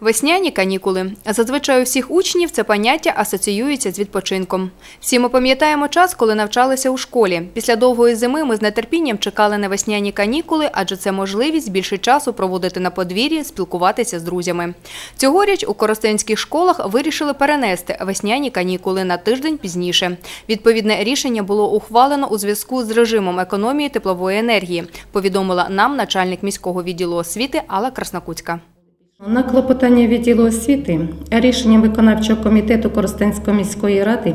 Весняні канікули. Зазвичай у всіх учнів це поняття асоціюється з відпочинком. Всі ми пам'ятаємо час, коли навчалися у школі. Після довгої зими ми з нетерпінням чекали на весняні канікули, адже це можливість більше часу проводити на подвір'ї, спілкуватися з друзями. Цьогоріч у коростенських школах вирішили перенести весняні канікули на тиждень пізніше. Відповідне рішення було ухвалено у зв'язку з режимом економії теплової енергії, повідомила нам начальник міського відділу освіти Алла Краснокутська. На клопотання відділу освіти рішенням виконавчого комітету Коростенської міської ради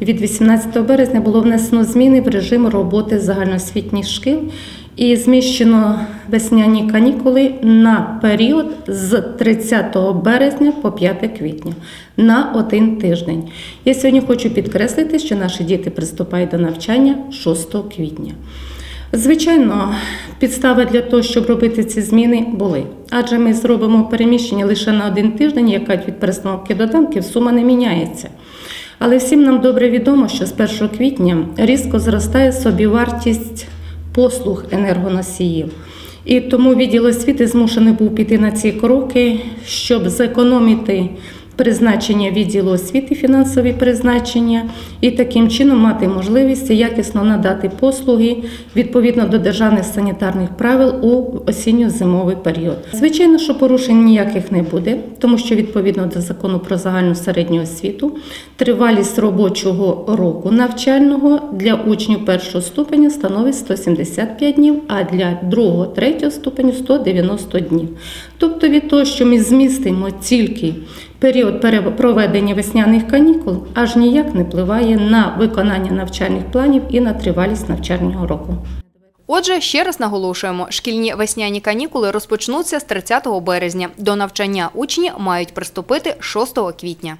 від 18 березня було внесено зміни в режим роботи загальноосвітніх шкіл і зміщено весняні канікули на період з 30 березня по 5 квітня на один тиждень. Я сьогодні хочу підкреслити, що наші діти приступають до навчання 6 квітня. Звичайно, підстави для того, щоб робити ці зміни, були. Адже ми зробимо переміщення лише на один тиждень, яка від перестановки доданків сума не міняється. Але всім нам добре відомо, що з 1 квітня різко зростає собівартість послуг енергоносіїв. І тому відділ освіти змушений був піти на ці кроки, щоб зекономити призначення відділу освіти, фінансові призначення, і таким чином мати можливість якісно надати послуги відповідно до державних санітарних правил у осінньо-зимовий період. Звичайно, що порушень ніяких не буде, тому що відповідно до закону про загальну середню освіту тривалість робочого року навчального для учнів першого ступеня становить 175 днів, а для другого, третього ступеню 190 днів. Тобто від того, що ми змістимо тільки період проведення весняних канікул, аж ніяк не впливає на виконання навчальних планів і на тривалість навчального року. Отже, ще раз наголошуємо, шкільні весняні канікули розпочнуться з 30 березня. До навчання учні мають приступити 6 квітня.